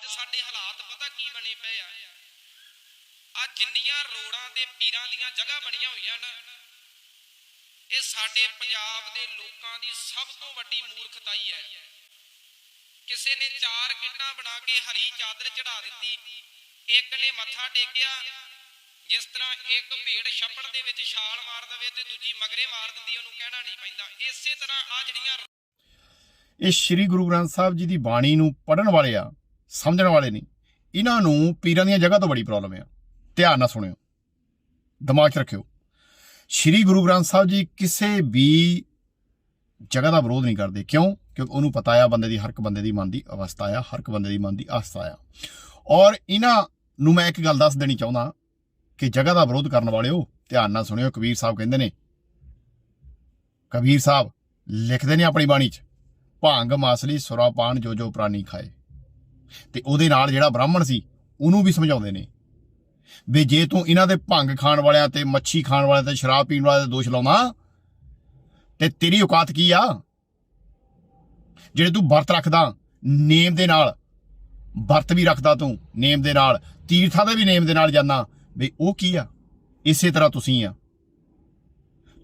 ਅੱਜ ਸਾਡੇ ਹਾਲਾਤ ਪਤਾ ਕੀ ਬਣੇ ਪਏ ਆ? ਆ ਜਿੰਨੀਆਂ ਰੋੜਾਂ ਤੇ ਪੀਰਾਂ ਦੀਆਂ ਜਗ੍ਹਾ ਬਣੀਆਂ ਹੋਈਆਂ ਨਾ, ਇਹ ਸਾਡੇ ਪੰਜਾਬ ਦੇ ਲੋਕਾਂ ਦੀ ਸਭ ਤੋਂ ਵੱਡੀ ਮੂਰਖਤਾਈ ਹੈ। ਕਿਸੇ ਨੇ ਚਾਰ ਕਿੱਟਾਂ ਬਣਾ ਕੇ ਹਰੀ ਚਾਦਰ ਚੜਾ ਦਿੱਤੀ, ਇੱਕ ਨੇ ਮੱਥਾ ਟੇਕਿਆ, ਜਿਸ ਤਰ੍ਹਾਂ ਇੱਕ ਭੇਡ ਛੱਪੜ ਦੇ ਵਿੱਚ ਛਾਲ ਮਾਰ ਦਵੇ ਤੇ ਦੂਜੀ ਮਗਰੇ ਮਾਰ ਦਿੰਦੀ, ਉਹਨੂੰ ਕਹਿਣਾ ਨਹੀਂ ਪੈਂਦਾ। ਇਸੇ ਤਰ੍ਹਾਂ ਆ ਜਿਹੜੀਆਂ ਇਹ ਸ੍ਰੀ ਗੁਰੂ ਗ੍ਰੰਥ ਸਾਹਿਬ ਜੀ ਦੀ ਬਾਣੀ ਨੂੰ ਪੜਨ ਵਾਲੇ ਆ। ਸਮਝਣ ਵਾਲੇ ਨਹੀਂ। ਇਹਨਾਂ ਨੂੰ ਪੀਰਾਂ ਦੀਆਂ ਜਗ੍ਹਾ ਤੋਂ ਬੜੀ ਪ੍ਰੋਬਲਮ ਆ। ਧਿਆਨ ਨਾਲ ਸੁਣਿਓ। ਦਿਮਾਗ 'ਚ ਰੱਖਿਓ। ਸ੍ਰੀ ਗੁਰੂ ਗ੍ਰੰਥ ਸਾਹਿਬ ਜੀ ਕਿਸੇ ਵੀ ਜਗ੍ਹਾ ਦਾ ਵਿਰੋਧ ਨਹੀਂ ਕਰਦੇ। ਕਿਉਂ? ਕਿਉਂਕਿ ਉਹਨੂੰ ਪਤਾ ਆ ਬੰਦੇ ਦੀ, ਹਰ ਇੱਕ ਬੰਦੇ ਦੀ ਮਨ ਦੀ ਅਵਸਥਾ ਆ, ਹਰ ਇੱਕ ਬੰਦੇ ਦੀ ਮਨ ਦੀ ਆਸਥਾ ਆ। ਔਰ ਇਹਨਾਂ ਨੂੰ ਮੈਂ ਇੱਕ ਗੱਲ ਦੱਸ ਦੇਣੀ ਚਾਹੁੰਦਾ ਕਿ ਜਗ੍ਹਾ ਦਾ ਵਿਰੋਧ ਕਰਨ ਵਾਲਿਓ, ਧਿਆਨ ਨਾਲ ਸੁਣਿਓ, ਕਬੀਰ ਸਾਹਿਬ ਕਹਿੰਦੇ ਨੇ। ਕਬੀਰ ਸਾਹਿਬ ਲਿਖਦੇ ਨੇ ਆਪਣੀ ਬਾਣੀ 'ਚ, ਭਾਂਗ ਮਾਸਲੀ ਸੁਰਾ ਪਾਨ ਜੋ ਜੋ ਪ੍ਰਾਨੀ ਖਾਏ। ਤੇ ਉਹਦੇ ਨਾਲ ਜਿਹੜਾ ਬ੍ਰਾਹਮਣ ਸੀ, ਉਹਨੂੰ ਵੀ ਸਮਝਾਉਂਦੇ ਨੇ। ਵੀ ਜੇ ਤੂੰ ਇਹਨਾਂ ਦੇ ਭੰਗ ਖਾਣ ਵਾਲਿਆਂ ਤੇ, ਮੱਛੀ ਖਾਣ ਵਾਲਿਆਂ ਤੇ, ਸ਼ਰਾਬ ਪੀਣ ਵਾਲਿਆਂ ਤੇ ਦੋਸ਼ ਲਾਉਣਾ ਤੇ ਤੇਰੀ ਔਕਾਤ ਕੀ ਆ? ਜਿਹੜੇ ਤੂੰ ਵਰਤ ਰੱਖਦਾ, ਨੇਮ ਦੇ ਨਾਲ, ਵਰਤ ਵੀ ਰੱਖਦਾ ਤੂੰ ਨੇਮ ਦੇ ਨਾਲ, ਤੀਰਥਾਂ ਦੇ ਵੀ ਨੇਮ ਦੇ ਨਾਲ ਜਾਂਦਾ, ਵੀ ਉਹ ਕੀ ਆ? ਇਸੇ ਤਰ੍ਹਾਂ ਤੁਸੀਂ ਆ।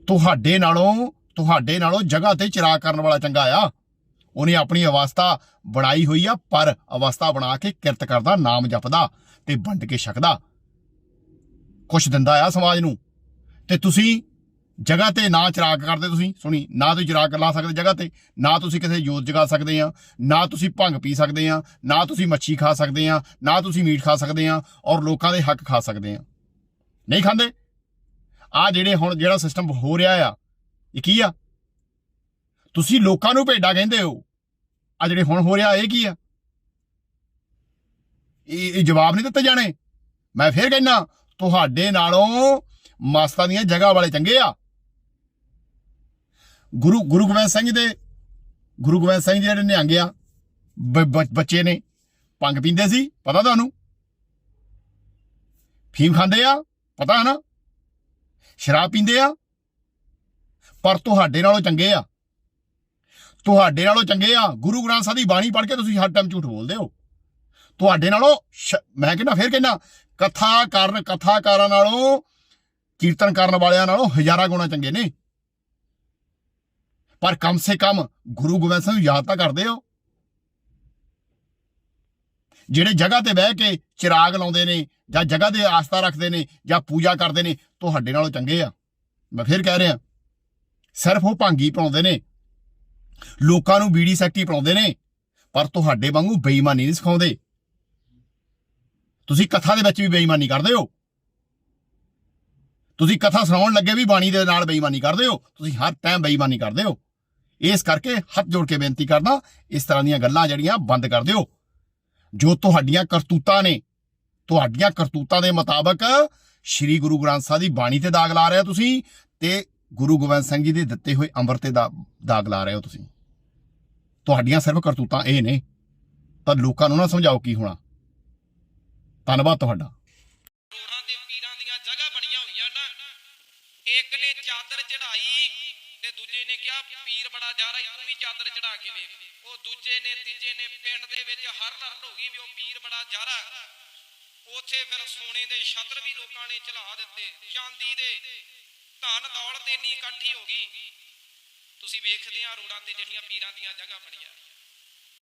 ਤੁਹਾਡੇ ਨਾਲੋਂ ਤੁਹਾਡੇ ਨਾਲੋਂ ਜਗ੍ਹਾ ਤੇ ਚਿਰਾ ਕਰਨ ਵਾਲਾ ਚੰਗਾ ਆ। ਉਹਨੇ ਆਪਣੀ ਅਵਸਥਾ ਬਣਾਈ ਹੋਈ ਆ, ਪਰ ਅਵਸਥਾ ਬਣਾ ਕੇ ਕਿਰਤ ਕਰਦਾ, ਨਾਮ ਜਪਦਾ ਤੇ ਵੰਡ ਕੇ ਛਕਦਾ। ਕੁਛ ਦਿੰਦਾ ਆ ਸਮਾਜ ਨੂੰ। ਤੇ ਤੁਸੀਂ ਜਗ੍ਹਾ ਤੇ ਨਾ ਚਿਰਾਗ ਕਰਦੇ ਤੁਸੀਂ। ਸੁਣੀ, ਨਾ ਤੁਸੀਂ ਚਿਰਾਗ ਲਾ ਸਕਦੇ ਜਗ੍ਹਾ ਤੇ, ਨਾ ਤੁਸੀਂ ਕਿਸੇ ਜੋਤ ਜਗਾ ਸਕਦੇ ਆ, ਨਾ ਤੁਸੀਂ ਭੰਗ ਪੀ ਸਕਦੇ ਆ, ਨਾ ਤੁਸੀਂ ਮੱਛੀ ਖਾ ਸਕਦੇ ਆ, ਨਾ ਤੁਸੀਂ ਮੀਟ ਖਾ ਸਕਦੇ ਆ ਔਰ ਲੋਕਾਂ ਦੇ ਹੱਕ ਖਾ ਸਕਦੇ ਆ। ਨਹੀਂ ਖਾਂਦੇ? ਆ ਜਿਹੜੇ ਹੁਣ ਜਿਹੜਾ ਸਿਸਟਮ ਹੋ ਰਿਹਾ ਆ, ਇਹ ਕੀ ਆ? ਤੁਸੀਂ ਲੋਕਾਂ ਨੂੰ ਭੇਡਾ ਕਹਿੰਦੇ ਹੋ। ਆ ਜਿਹੜੇ ਹੁਣ ਹੋ ਰਿਹਾ, ਇਹ ਕੀ ਆ? ਇਹ ਇਹ ਜਵਾਬ ਨਹੀਂ ਦਿੱਤੇ ਜਾਣੇ। ਮੈਂ ਫੇਰ ਕਹਿਣਾ ਤੁਹਾਡੇ ਨਾਲੋਂ ਮਾਸਤਾ ਦੀਆਂ ਜਗ੍ਹਾ ਵਾਲੇ ਚੰਗੇ ਆ। ਗੁਰੂ ਗੁਰੂ ਗੋਬਿੰਦ ਸਿੰਘ ਦੇ, ਗੁਰੂ ਗੋਬਿੰਦ ਸਿੰਘ ਜੀ ਜਿਹੜੇ ਨਿਹੰਗ ਆ, ਬ- ਬੱਚੇ ਨੇ ਭੰਗ ਪੀਂਦੇ ਸੀ, ਪਤਾ ਤੁਹਾਨੂੰ? ਫੀਮ ਖਾਂਦੇ ਆ, ਪਤਾ ਹੈ ਨਾ ਸ਼ਰਾਬ ਪੀਂਦੇ ਆ, ਪਰ ਤੁਹਾਡੇ ਨਾਲੋਂ ਚੰਗੇ ਆ। ਤੁਹਾਡੇ ਨਾਲੋਂ ਚੰਗੇ ਆ। ਗੁਰੂ ਗ੍ਰੰਥ ਸਾਹਿਬ ਦੀ ਬਾਣੀ ਪੜ੍ਹ ਕੇ ਤੁਸੀਂ ਹਰ ਟਾਈਮ ਝੂਠ ਬੋਲਦੇ ਹੋ। ਤੁਹਾਡੇ ਨਾਲੋਂ ਸ਼- ਮੈਂ ਕਹਿੰਦਾ, ਫੇਰ ਕਹਿੰਦਾ, ਕਥਾ ਕਰਨ ਕਥਾਕਾਰਾਂ ਨਾਲੋਂ, ਕੀਰਤਨ ਕਰਨ ਵਾਲਿਆਂ ਨਾਲੋਂ ਹਜ਼ਾਰਾਂ ਗੁਣਾ ਚੰਗੇ ਨੇ। ਪਰ ਕਮ ਸੇ ਕਮ ਗੁਰੂ ਗੋਬਿੰਦ ਸਿੰਘ ਨੂੰ ਯਾਦ ਤਾਂ ਕਰਦੇ ਹੋ। ਜਿਹੜੇ ਜਗ੍ਹਾ ਤੇ ਬਹਿ ਕੇ ਚਿਰਾਗ ਲਾਉਂਦੇ ਨੇ, ਜਾਂ ਜਗ੍ਹਾ ਤੇ ਆਸਥਾ ਰੱਖਦੇ ਨੇ, ਜਾਂ ਪੂਜਾ ਕਰਦੇ ਨੇ, ਤੁਹਾਡੇ ਨਾਲੋਂ ਚੰਗੇ ਆ। ਮੈਂ ਫੇਰ ਕਹਿ ਰਿਹਾ, ਸਿਰਫ ਉਹ ਭਾਂਗੀ ਪਾਉਂਦੇ ਨੇ ਲੋਕਾਂ ਨੂੰ ਬੀੜੀ ਸੈਕਟੀ ਪੜਾਉਂਦੇ ਨੇ, ਪਰ ਤੁਹਾਡੇ ਵਾਂਗੂ ਬੇਈਮਾਨੀ ਨਹੀਂ ਸਿਖਾਉਂਦੇ। ਤੁਸੀਂ ਕਥਾ ਦੇ ਵਿੱਚ ਵੀ ਬੇਈਮਾਨੀ ਕਰਦੇ ਹੋ। ਤੁਸੀਂ ਕਥਾ ਸੁਣਾਉਣ ਲੱਗੇ ਵੀ ਬਾਣੀ ਦੇ ਨਾਲ ਬੇਈਮਾਨੀ ਕਰਦੇ ਹੋ। ਤੁਸੀਂ ਹਰ ਟਾਈਮ ਬੇਈਮਾਨੀ ਕਰਦੇ ਹੋ। ਇਸ ਕਰਕੇ ਹੱਥ ਜੋੜ ਕੇ ਬੇਨਤੀ ਕਰਦਾ, ਇਸ ਤਰ੍ਹਾਂ ਦੀਆਂ ਗੱਲਾਂ ਜਿਹੜੀਆਂ ਬੰਦ ਕਰ ਦਿਓ। ਜੋ ਤੁਹਾਡੀਆਂ ਕਰਤੂਤਾਂ ਨੇ, ਤੁਹਾਡੀਆਂ ਕਰਤੂਤਾਂ ਦੇ ਮੁਤਾਬਕ ਸ੍ਰੀ ਗੁਰੂ ਗ੍ਰੰਥ ਸਾਹਿਬ ਦੀ ਬਾਣੀ ਤੇ ਦਾਗ ਲਾ ਰਹੇ ਹੋ ਤੁਸੀਂ, ਤੇ ਗੁਰੂ ਗੋਬਿੰਦ ਸਿੰਘ ਜੀ ਦੇ ਦਿੱਤੇ ਹੋਏ ਅੰਮ੍ਰਿਤ ਤੇ ਦਾਗ ਲਾ ਰਹੇ ਹੋ ਤੁਸੀਂ। ਤੁਹਾਡੀਆਂ ਸਿਰਫ ਕਰਤੂਤਾਂ ਇਹ ਨੇ। ਤਾਂ ਲੋਕਾਂ ਨੂੰ ਨਾ ਸਮਝਾਓ ਕੀ ਹੋਣਾ। ਧੰਨਵਾਦ ਤੁਹਾਡਾ। ਰੋੜਾਂ ਤੇ ਪੀਰਾਂ ਦੀਆਂ ਜਗ੍ਹਾ ਬਣੀਆਂ ਹੋਈਆਂ ਨਾ। ਇੱਕ ਨੇ ਚਾਦਰ ਚੜਾਈ ਤੇ ਦੂਜੇ ਨੇ ਕਿਹਾ, ਪੀਰ ਬੜਾ ਜਾਰਾ ਤੂੰ ਵੀ ਚਾਦਰ ਚੜਾ ਕੇ ਵੇਖ। ਉਹ ਦੂਜੇ ਨੇ, ਤੀਜੇ ਨੇ ਪਿੰਡ ਦੇ ਵਿੱਚ ਹਰ ਲਰਨ ਹੋ ਗਈ ਵੀ ਉਹ ਪੀਰ ਬੜਾ ਜਾਰਾ ਉਥੇ ਫਿਰ ਸੋਨੇ ਦੇ ਛਤਰ ਵੀ ਲੋਕਾਂ ਨੇ ਚਲਾ ਦਿੱਤੇ, ਚਾਂਦੀ ਦੇ। ਧਨ ਦੌਲਤ ਇੰਨੀ ਇਕੱਠੀ ਹੋ ਗਈ। ਤੁਸੀਂ ਵੇਖਦੇ ਆ ਰੋਡਾਂ ਤੇ ਜਿਹੜੀਆਂ ਪੀਰਾਂ ਦੀਆਂ ਜਗ੍ਹਾ ਬਣੀਆਂ।